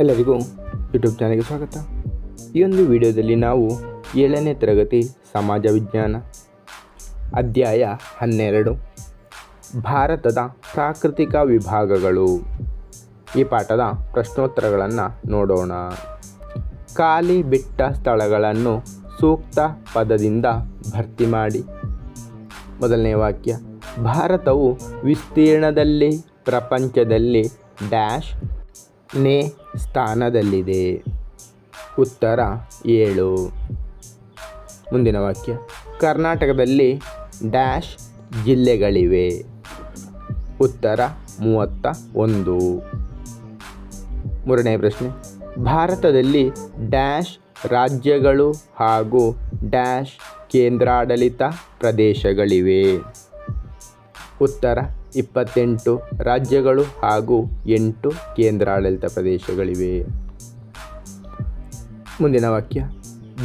ಎಲ್ಲರಿಗೂ ಯೂಟ್ಯೂಬ್ ಚಾನಲ್ಗೆ ಸ್ವಾಗತ. ಈ ಒಂದು ವಿಡಿಯೋದಲ್ಲಿ ನಾವು ಏಳನೇ ತರಗತಿ ಸಮಾಜ ವಿಜ್ಞಾನ ಅಧ್ಯಾಯ ಹನ್ನೆರಡು, ಭಾರತದ ಪ್ರಾಕೃತಿಕ ವಿಭಾಗಗಳು. ಈ ಪಾಠದ ಪ್ರಶ್ನೋತ್ತರಗಳನ್ನು ನೋಡೋಣ. ಖಾಲಿ ಬಿಟ್ಟ ಸ್ಥಳಗಳನ್ನು ಸೂಕ್ತ ಪದದಿಂದ ಭರ್ತಿ ಮಾಡಿ. ಮೊದಲನೇ ವಾಕ್ಯ, ಭಾರತವು ವಿಸ್ತೀರ್ಣದಲ್ಲಿ, ಪ್ರಪಂಚದಲ್ಲಿ ಡ್ಯಾಶ್ ನೇ ಸ್ಥಾನದಲ್ಲಿದೆ. ಉತ್ತರ ಏಳು. ಮುಂದಿನ ವಾಕ್ಯ. ಕರ್ನಾಟಕದಲ್ಲಿ ಡ್ಯಾಶ್ ಜಿಲ್ಲೆಗಳಿವೆ. ಉತ್ತರ ಮೂವತ್ತ ಒಂದು. ಮೂರನೇ ಪ್ರಶ್ನೆ. ಭಾರತದಲ್ಲಿ ಡ್ಯಾಶ್ ರಾಜ್ಯಗಳು ಹಾಗೂ ಡ್ಯಾಶ್ ಕೇಂದ್ರಾಡಳಿತ ಪ್ರದೇಶಗಳಿವೆ. ಉತ್ತರ ಇಪ್ಪತ್ತೆಂಟು ರಾಜ್ಯಗಳು ಹಾಗೂ ಎಂಟು ಕೇಂದ್ರಾಡಳಿತ ಪ್ರದೇಶಗಳಿವೆ. ಮುಂದಿನ ವಾಕ್ಯ.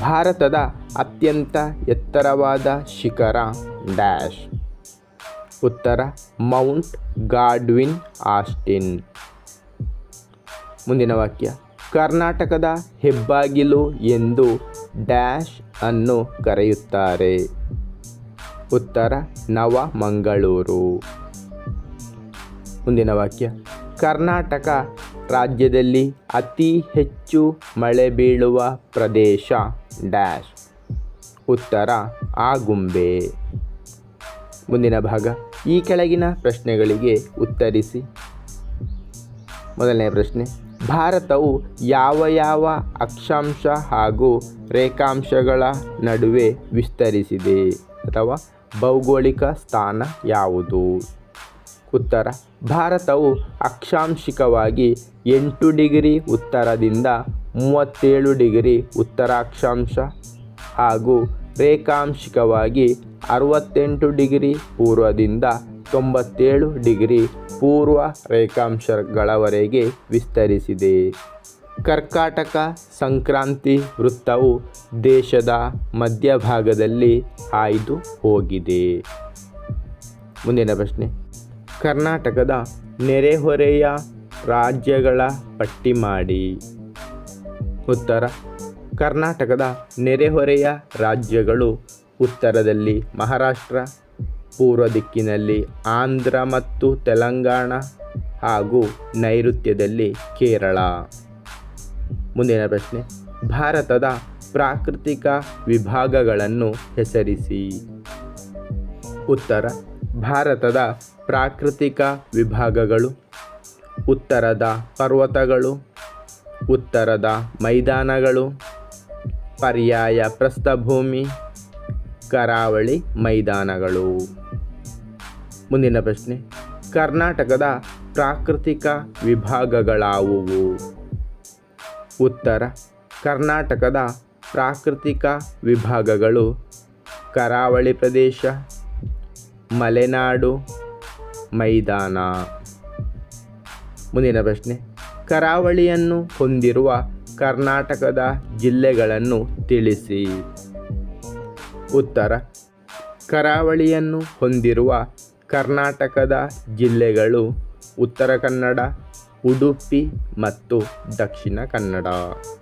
ಭಾರತದ ಅತ್ಯಂತ ಎತ್ತರವಾದ ಶಿಖರ ಡ್ಯಾಶ್. ಉತ್ತರ, ಮೌಂಟ್ ಗಾಡ್ವಿನ್ ಆಸ್ಟಿನ್. ಮುಂದಿನ ವಾಕ್ಯ. ಕರ್ನಾಟಕದ ಹೆಬ್ಬಾಗಿಲು ಎಂದು ಡ್ಯಾಶ್ ಅನ್ನು ಕರೆಯುತ್ತಾರೆ. ಉತ್ತರ, ನವಮಂಗಳೂರು. ಮುಂದಿನ ವಾಕ್ಯ. ಕರ್ನಾಟಕ ರಾಜ್ಯದಲ್ಲಿ ಅತಿ ಹೆಚ್ಚು ಮಳೆ ಬೀಳುವ ಪ್ರದೇಶ ಡ್ಯಾಶ್. ಉತ್ತರ ಆಗುಂಬೆ ಮುಂದಿನ ಭಾಗ. ಈ ಕೆಳಗಿನ ಪ್ರಶ್ನೆಗಳಿಗೆ ಉತ್ತರಿಸಿ. ಮೊದಲನೇ ಪ್ರಶ್ನೆ. ಭಾರತವು ಯಾವ ಯಾವ ಅಕ್ಷಾಂಶ ಹಾಗೂ ರೇಖಾಂಶಗಳ ನಡುವೆ ವಿಸ್ತರಿಸಿದೆ ಅಥವಾ ಭೌಗೋಳಿಕ ಸ್ಥಾನ ಯಾವುದು? ಉತ್ತರ. ಭಾರತವು ಅಕ್ಷಾಂಶಿಕವಾಗಿ ಎಂಟು ಡಿಗ್ರಿ ಉತ್ತರದಿಂದ ಮೂವತ್ತೇಳು ಡಿಗ್ರಿ ಉತ್ತರಾಕ್ಷಾಂಶ ಹಾಗೂ ರೇಖಾಂಶಿಕವಾಗಿ ಅರವತ್ತೆಂಟು ಡಿಗ್ರಿ ಪೂರ್ವದಿಂದ ತೊಂಬತ್ತೇಳು ಡಿಗ್ರಿ ಪೂರ್ವ ರೇಖಾಂಶಗಳವರೆಗೆ ವಿಸ್ತರಿಸಿದೆ. ಕರ್ಕಾಟಕ ಸಂಕ್ರಾಂತಿ ವೃತ್ತವು ದೇಶದ ಮಧ್ಯಭಾಗದಲ್ಲಿ ಹಾಯ್ದು ಹೋಗಿದೆ. ಮುಂದಿನ ಪ್ರಶ್ನೆ. ಕರ್ನಾಟಕದ ನೆರೆಹೊರೆಯ ರಾಜ್ಯಗಳ ಪಟ್ಟಿ ಮಾಡಿ. ಉತ್ತರ. ಕರ್ನಾಟಕದ ನೆರೆಹೊರೆಯ ರಾಜ್ಯಗಳು ಉತ್ತರದಲ್ಲಿ ಮಹಾರಾಷ್ಟ್ರ, ಪೂರ್ವ ದಿಕ್ಕಿನಲ್ಲಿ ಆಂಧ್ರ ಮತ್ತು ತೆಲಂಗಾಣ ಹಾಗೂ ನೈಋತ್ಯದಲ್ಲಿ ಕೇರಳ. ಮುಂದಿನ ಪ್ರಶ್ನೆ. ಭಾರತದ ಪ್ರಾಕೃತಿಕ ವಿಭಾಗಗಳನ್ನು ಹೆಸರಿಸಿ. ಉತ್ತರ. ಭಾರತದ ಪ್ರಾಕೃತಿಕ ವಿಭಾಗಗಳು, ಉತ್ತರದ ಪರ್ವತಗಳು, ಉತ್ತರದ ಮೈದಾನಗಳು, ಪರ್ಯಾಯ ಪ್ರಸ್ಥಭೂಮಿ, ಕರಾವಳಿ ಮೈದಾನಗಳು. ಮುಂದಿನ ಪ್ರಶ್ನೆ. ಕರ್ನಾಟಕದ ಪ್ರಾಕೃತಿಕ ವಿಭಾಗಗಳಾವುವು? ಉತ್ತರ. ಕರ್ನಾಟಕದ ಪ್ರಾಕೃತಿಕ ವಿಭಾಗಗಳು ಕರಾವಳಿ ಪ್ರದೇಶ ಮಲೆನಾಡು ಮೈದಾನ. ಮುಂದಿನ ಪ್ರಶ್ನೆ. ಕರಾವಳಿಯನ್ನು ಹೊಂದಿರುವ ಕರ್ನಾಟಕದ ಜಿಲ್ಲೆಗಳನ್ನು ತಿಳಿಸಿ. ಉತ್ತರ. ಕರಾವಳಿಯನ್ನು ಹೊಂದಿರುವ ಕರ್ನಾಟಕದ ಜಿಲ್ಲೆಗಳು ಉತ್ತರ ಕನ್ನಡ, ಉಡುಪಿ ಮತ್ತು ದಕ್ಷಿಣ ಕನ್ನಡ.